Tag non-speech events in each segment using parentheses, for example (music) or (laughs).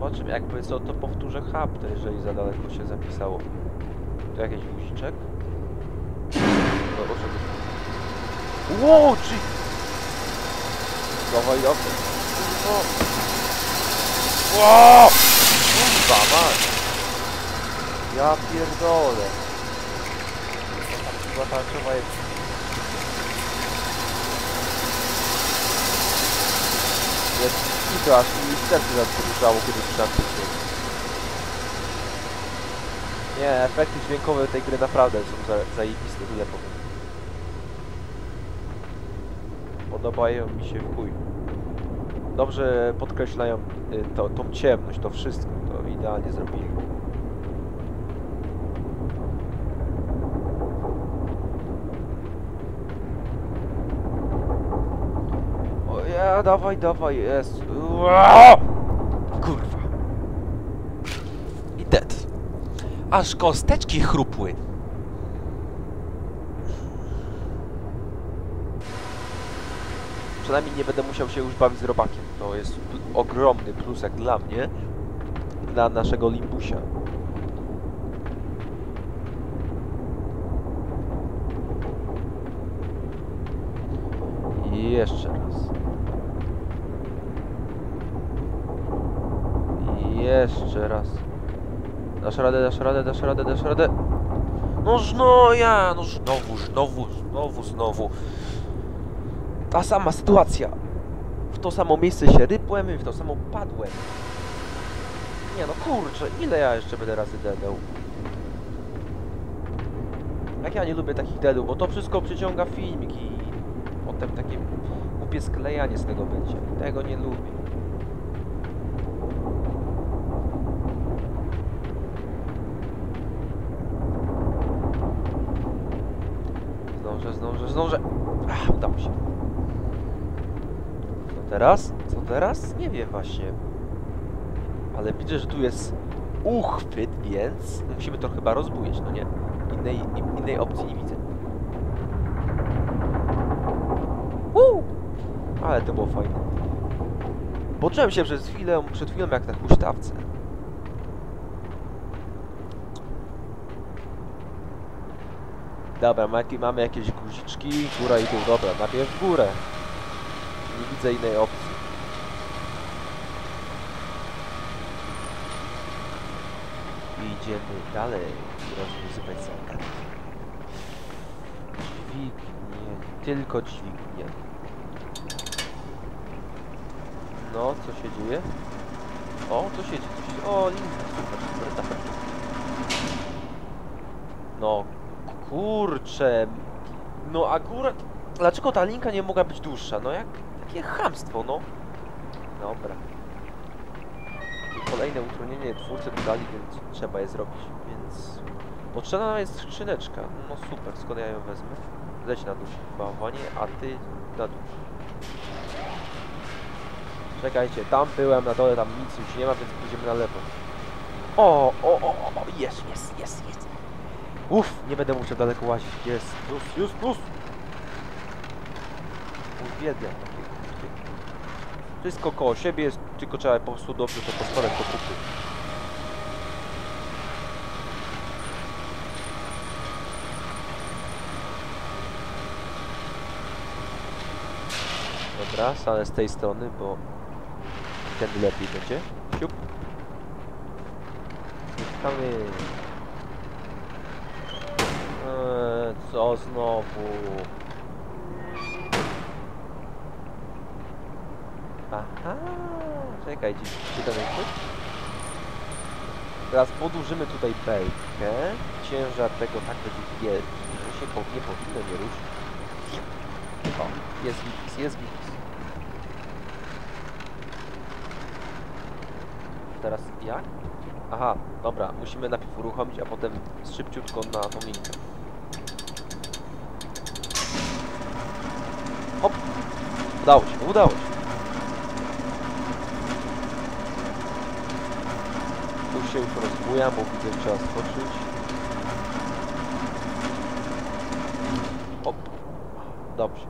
Zobaczymy, jakby co, to powtórzę to jeżeli za daleko się zapisało. Tu jakiś guziczek? No, proszę. Wow, czy... Dawaj, dawaj. Kurwa. Wow! Kurwa, mać. Ja pierdolę. No chyba tarczowa jest... Jest i to aż mi serce zadrżało, kiedy słyszałem ten. Nie, efekty dźwiękowe tej gry naprawdę są za, zajebiste, tyle powiem. Podobają mi się w chuj. Dobrze podkreślają y, to, tą ciemność, to wszystko, to idealnie zrobili. O ja, dawaj, dawaj, jest. Kurwa. I dead. Aż kosteczki chrupły. Przynajmniej nie będę musiał się już bawić z robakiem. To jest ogromny plus jak dla mnie. Dla naszego limbusia. Jeszcze raz. I jeszcze raz. Dasz radę, dasz radę, dasz radę, dasz radę. No no ja, no znowu, znowu, znowu, znowu. Ta sama sytuacja. W to samo miejsce się rypłem i w to samo padłem. Nie no kurczę, ile ja jeszcze będę razy dedał? Jak ja nie lubię takich dedów, bo to wszystko przyciąga filmik i potem takie głupie sklejanie z tego będzie. Tego nie lubię. Zdążę. Ach, udało się. Co teraz? Co teraz? Nie wiem właśnie. Ale widzę, że tu jest uchwyt, więc musimy to chyba rozbujać, no nie? Innej, in, innej opcji nie widzę. Woo! Ale to było fajne. Poczułem się przez chwilę, przed chwilą jak na huśtawce. Dobra, ma- mamy jakieś guziczki, góra i dół. Dobra, najpierw w górę. Nie widzę innej opcji. Idziemy dalej rozwiązywać zagadki. Dźwignie, tylko dźwignie. No, co się dzieje? O, co się dzieje? Co się dzieje? O, linka, super, super, super. No, kurczę. No akurat... Dlaczego ta linka nie mogła być dłuższa? No jak... Jakie chamstwo, no. Dobra. I kolejne utrudnienie twórcy dodali, więc trzeba je zrobić, więc... Potrzebna jest skrzyneczka. No super, skąd ja ją wezmę? Leć na dół, bałwanie, a ty na dół. Czekajcie, tam byłem na dole, tam nic już nie ma, więc pójdziemy na lewo. O, o, o, o, jest, jest, jest, jest. Uff, nie będę musiał daleko łazić. Jest, plus, już, plus. Uwielbiam takie. Wszystko koło siebie jest, tylko trzeba po prostu dobrze to poskorek do kupy. Dobra, stanę z tej strony, bo wtedy lepiej będzie. Siup. Szukamy. Co znowu? Aha, czekaj, gdzie, jest? Teraz podłużymy tutaj belkę. Ciężar tego tak będzie wielki, że się po, nie powinno nie ruszyć. O, jest gips, jest gips. Teraz jak? Aha, dobra, musimy najpierw uruchomić, a potem szybciutko na tą Hop! Udało się, udało się. Tu się już rozbuja, bo widzę, trzeba skoczyć. Hop. Dobrze.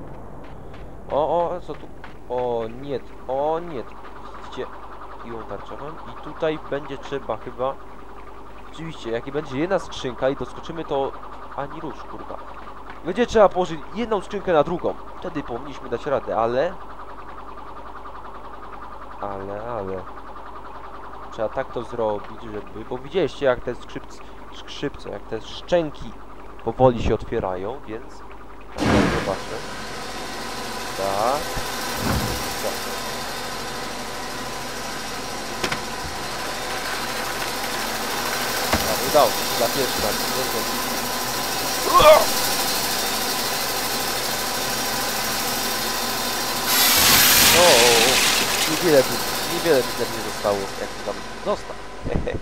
O, o, co tu? O, nie, o, nie. Widzicie? piłą tarczową i tutaj będzie trzeba chyba... Oczywiście, jak będzie jedna skrzynka i doskoczymy to... Ani rusz, kurwa. Będzie trzeba położyć jedną skrzynkę na drugą. Wtedy powinniśmy dać radę, ale... Ale, ale... Trzeba tak to zrobić, żeby... Bo widzieliście jak te skrzypce, skrzypce jak te szczęki powoli się otwierają, więc... Zobaczę. Tak. Tak. Udało się, za pierwszy raz. nie wiem. O, o, o. Niewiele, by- niewiele ze mnie zostało, jak tam został. (laughs)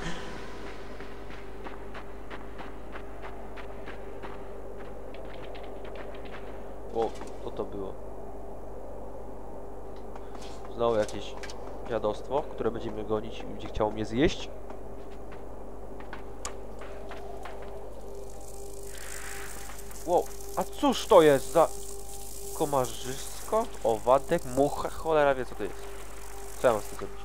o, co to było? Znowu jakieś dziadostwo, które będzie mnie gonić i będzie chciało mnie zjeść. Wow, a cóż to jest za komarzysko? Owadek? Mucha? Cholera wie co to jest. Co ja mam z tym zrobić?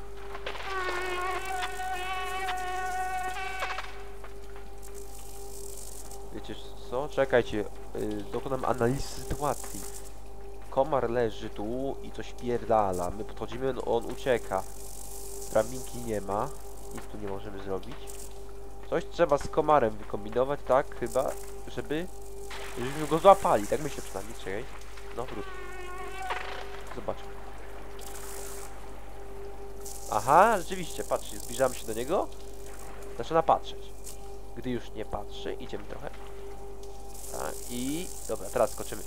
Wiecie co? Czekajcie, yy, dokonam analizy sytuacji. Komar leży tu i coś pierdala. My podchodzimy, on, on ucieka. Drabinki nie ma. Nic tu nie możemy zrobić. Coś trzeba z komarem wykombinować, tak? Chyba, żeby... Żebyśmy go złapali, tak myślę przynajmniej. Czekaj. No, wróć. Zobaczmy. Aha, rzeczywiście, patrzcie, zbliżamy się do niego. Zaczyna patrzeć. Gdy już nie patrzy, idziemy trochę. Tak, i... Dobra, teraz skoczymy.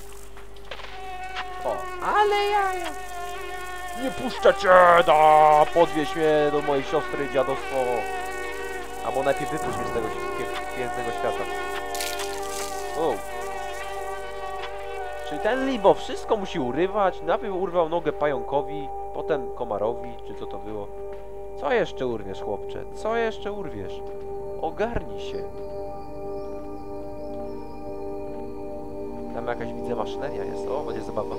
O, ale jaja! Nie puszczę cię! Da! Podwieź mnie do mojej siostry, dziadostwo! Albo najpierw wypuść mnie z tego pięknego świata. O. Czyli ten Libo wszystko musi urywać. Najpierw urwał nogę pająkowi, potem komarowi, czy co to było. Co jeszcze urwiesz, chłopcze? Co jeszcze urwiesz? Ogarnij się. Tam jakaś widzę maszyneria jest. O, będzie zabawa.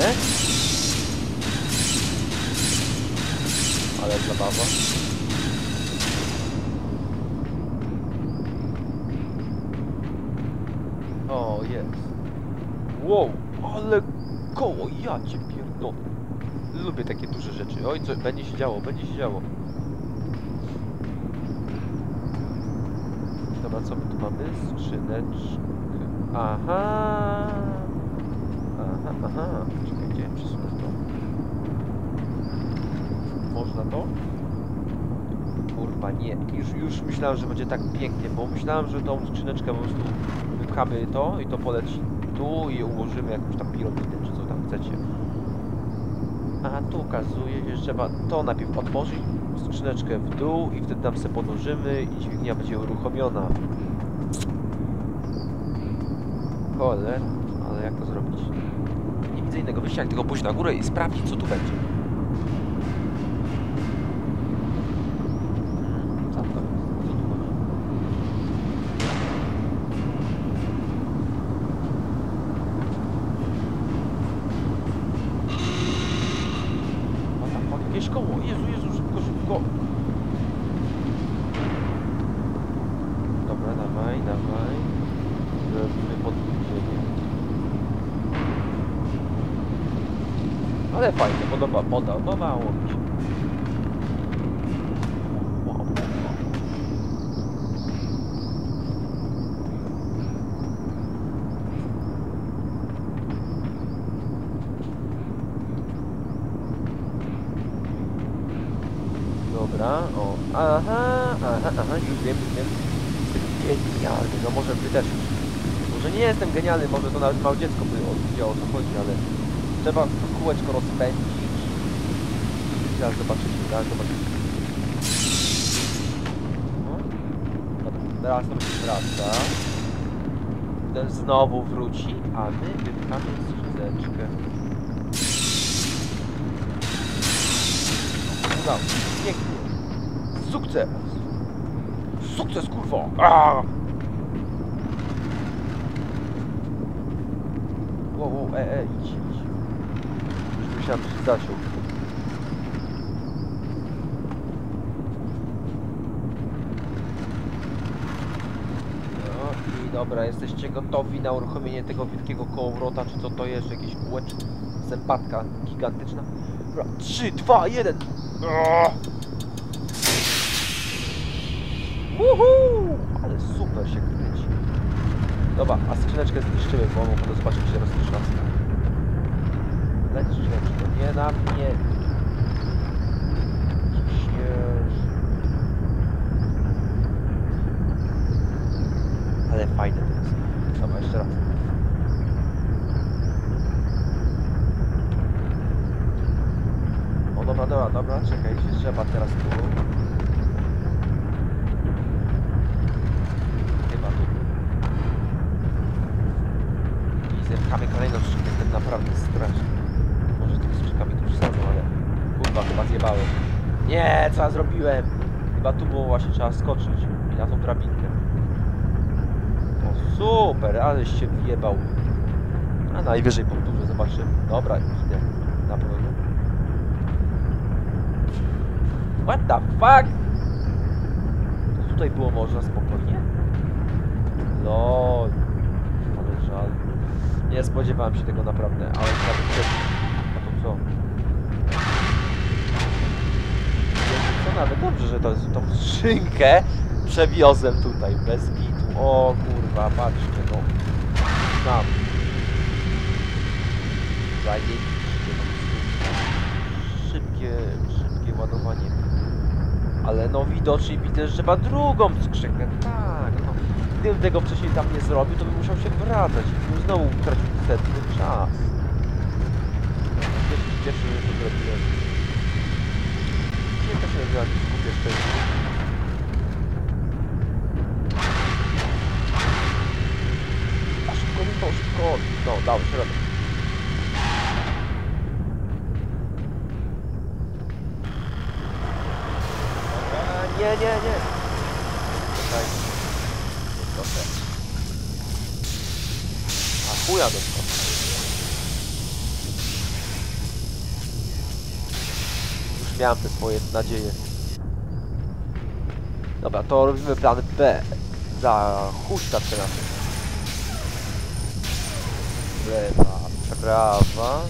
E? Ale zabawa. O, jest. Wow, ale koło, ja cię pierdolę. Lubię takie duże rzeczy. Oj, co, będzie się działo, będzie się działo. Dobra, co my tu mamy? Skrzyneczkę. Aha. Aha, aha. Czekajcie, przesunę to. Można to? Kurwa, nie. Już, już myślałem, że będzie tak pięknie, bo myślałem, że tą skrzyneczkę po prostu wypchamy to i to poleci tu i ułożymy jakąś tam piramidę, czy co tam chcecie. A tu okazuje się, że trzeba to najpierw otworzyć, skrzyneczkę w dół i wtedy tam sobie podłożymy i dźwignia będzie uruchomiona. Cholera, ale jak to zrobić? Nie widzę innego wyjścia, jak tylko pójść na górę i sprawdzić, co tu będzie. Hmm, Co to jest? O co tu chodzi? O tam, pan jakieś koło. Jezu, Jezu, szybko, szybko. Dobra, dawaj, dawaj. Robimy podwójnie. Ale fajnie, podoba, podobało mi się. Wow, wow, wow. O. Aha, aha, aha, już wiem, już wiem. Genialny, no może wy też. Może nie jestem genialny, może to nawet małe dziecko by odwiedziało o co chodzi, ale trzeba kółeczko rozpędzić. Zaraz zobaczycie, zaraz zobaczycie. No. Teraz to będzie wraca. Ten znowu wróci, a my wypchamy skrzydeczkę. Udało się. Pięknie. Sukces! Sukces, kurwa! Aaa! Wow, wow, e, e, idź, idź. myślałem, że zasiął. No i dobra, jesteście gotowi na uruchomienie tego wielkiego kołowrota, czy co to jest? Jakieś kółeczko? Zębatka gigantyczna? Dobra, 3, 2, 1! Woohoo! Ale super się kręci. Dobra, a skrzyneczkę zniszczymy, bo mogę zobaczyć, że rozliczna. Leć skrzyneczkę, nie na mnie. Ciśniesz. Ale fajne to jest. Dobra, jeszcze raz. O dobra, dobra, dobra, czekaj, się trzeba teraz tu. Chyba tu. I zerkamy kolejną skrzynkę, ten naprawdę straszny. Może tymi skrzynkami tu przesadzą, ale... Kurwa, chyba zjebałem. Nie, co ja zrobiłem? Chyba tu było właśnie trzeba skoczyć. I na tą drabinkę. O super, aleś się wjebał. A najwyżej powtórzę, zobaczymy. Dobra, idę. Na pewno. What the fuck? To tutaj było można spokojnie? Lol. Ale żal. Nie spodziewałem się tego naprawdę, ale trzeba to co? Wiecie co, nawet dobrze, że to, tą skrzynkę przewiozłem tutaj, bez bitu. O kurwa, patrzcie no. Tam. Zajebiście, no. Szybkie, szybkie ładowanie. Ale no widocznie widzę, że trzeba drugą skrzynkę. Tak, no. Gdybym tego wcześniej tam nie zrobił, to bym musiał się wracać i znowu tracił cenny czas. Ja się cieszę, że to zrobiłem. Nie to się nazywa. A szybko mi to, szybko. No, dał się radę. Dobra, Nie, nie, nie. Czekaj. Proszę. Chuja dostał. Już miałem te swoje nadzieje. Dobra, to robimy plan B. Za huśta naszych. Lewa, prawa,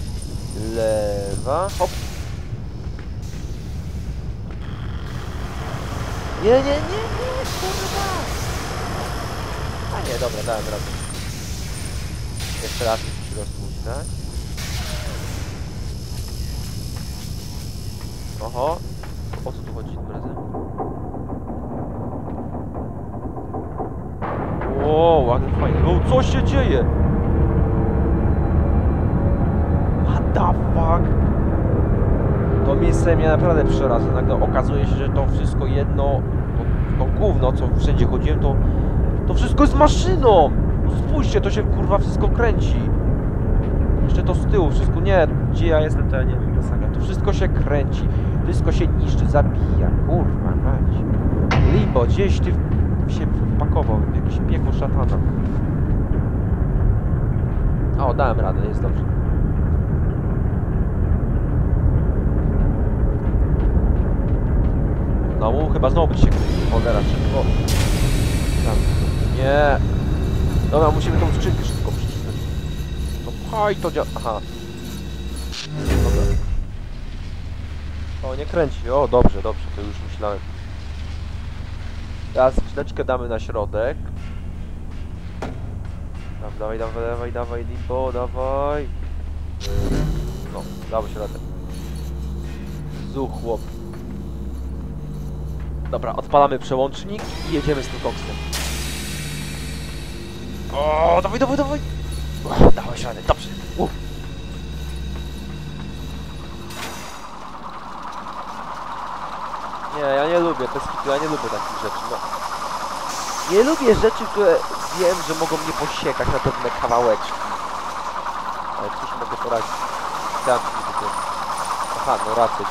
lewa, hop. Nie, nie, nie, nie, kurwa! A nie, dobra, dałem radę. Jeszcze raz rozpuścić, tak? Oho. O co tu chodzi tym razem? Wow, ale fajnie. O, co się dzieje? What the fuck? To miejsce mnie naprawdę przeraza. Nagle okazuje się, że to wszystko jedno, to, to gówno, co wszędzie chodziłem, to, to wszystko jest maszyną! No Spójrzcie, to się kurwa wszystko kręci. Jeszcze to z tyłu, wszystko, nie, gdzie ja jestem, to ja nie wiem, masakra. To wszystko się kręci, wszystko się niszczy, zabija, kurwa, mać. Limbo, gdzieś ty się wpakował, w jakieś piekło szatana. O, dałem radę, jest dobrze. Znowu? Chyba znowu będzie się. Cholera, szybko. Tam. Nie. Dobra, musimy tą skrzynkę szybko przeczytać. No pchaj to dzia... Aha. Dobra. O, nie kręci. O, dobrze, dobrze, to już myślałem. Teraz skrzyneczkę damy na środek. Tam, dawaj, dawaj, dawaj, dawaj, limbo, dawaj. No, dało się radę. Zu, chłop. Dobra, odpalamy przełącznik i jedziemy z tym koksem. O, dawaj, dawaj, dawaj! O, dałeś radę, dobrze. Uf. Nie, ja nie lubię, bez kitu, ja nie lubię takich rzeczy, no. Nie lubię rzeczy, które wiem, że mogą mnie posiekać na pewne kawałeczki. Ale cóż mogę poradzić? Ci to Aha, no raczej,